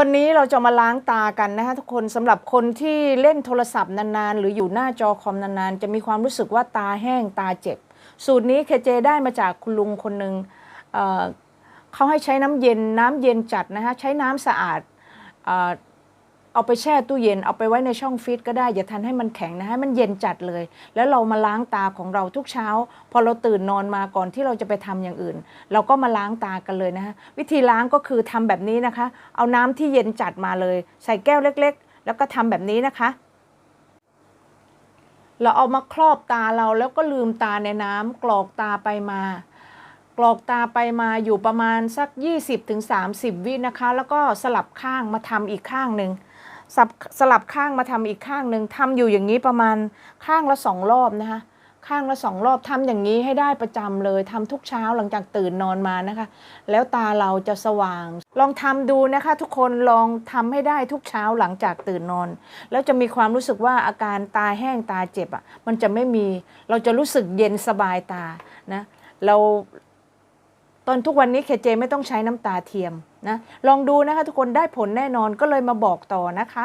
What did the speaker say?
วันนี้เราจะมาล้างตากันนะคะทุกคนสำหรับคนที่เล่นโทรศัพท์นานๆ หรืออยู่หน้าจอคอมนานๆ จะมีความรู้สึกว่าตาแห้งตาเจ็บ สูตรนี้เคเจได้มาจากคุณลุงคนหนึ่งเเขาให้ใช้น้ำเย็นน้ำเย็นจัดนะคะใช้น้ำสะอาด เอาไปแช่ตู้เย็นเอาไปไว้ในช่องฟรีซก็ได้อย่าทันให้มันแข็งนะให้มันเย็นจัดเลย แล้วเรามาล้างตาของเราทุกเช้า พอเราตื่นนอนมาก่อนที่เราจะไปทำอย่างอื่น เราก็มาล้างตากันเลยนะคะวิธีล้างก็คือทำแบบนี้นะคะ เอาน้ำที่เย็นจัดมาเลย ใส่แก้วเล็ก ๆ แล้วก็ทำแบบนี้นะคะเราเอามาครอบตาเราแล้วก็ลืมตาในน้ำกรอกตาไปมา กรอกตาไปมาอยู่ประมาณสัก 20-30 วินะคะ แล้วก็สลับข้างมาทำอีกข้างหนึ่ง สลับสลับข้างมาทำอีกข้างหนึ่งทำอยู่อย่างนี้ประมาณข้างละสองรอบนะคะข้างละสองรอบทำอย่างนี้ให้ได้ประจำเลยทำทุกเช้าหลังจากตื่นนอนมานะคะ แล้วตาเราจะสว่าง ลองทำดูนะคะ ทุกคนลองทำให้ได้ทุกเช้าหลังจากตื่นนอน แล้วจะมีความรู้สึกว่าอาการตาแห้งตาเจ็บอะมันจะไม่มีเราจะรู้สึกเย็นสบายตานะเรา ตอนทุกวันนี้เคเจไม่ต้องใช้น้ำตาเทียมนะลองดูนะคะทุกคนได้ผลแน่นอนก็เลยมาบอกต่อนะคะ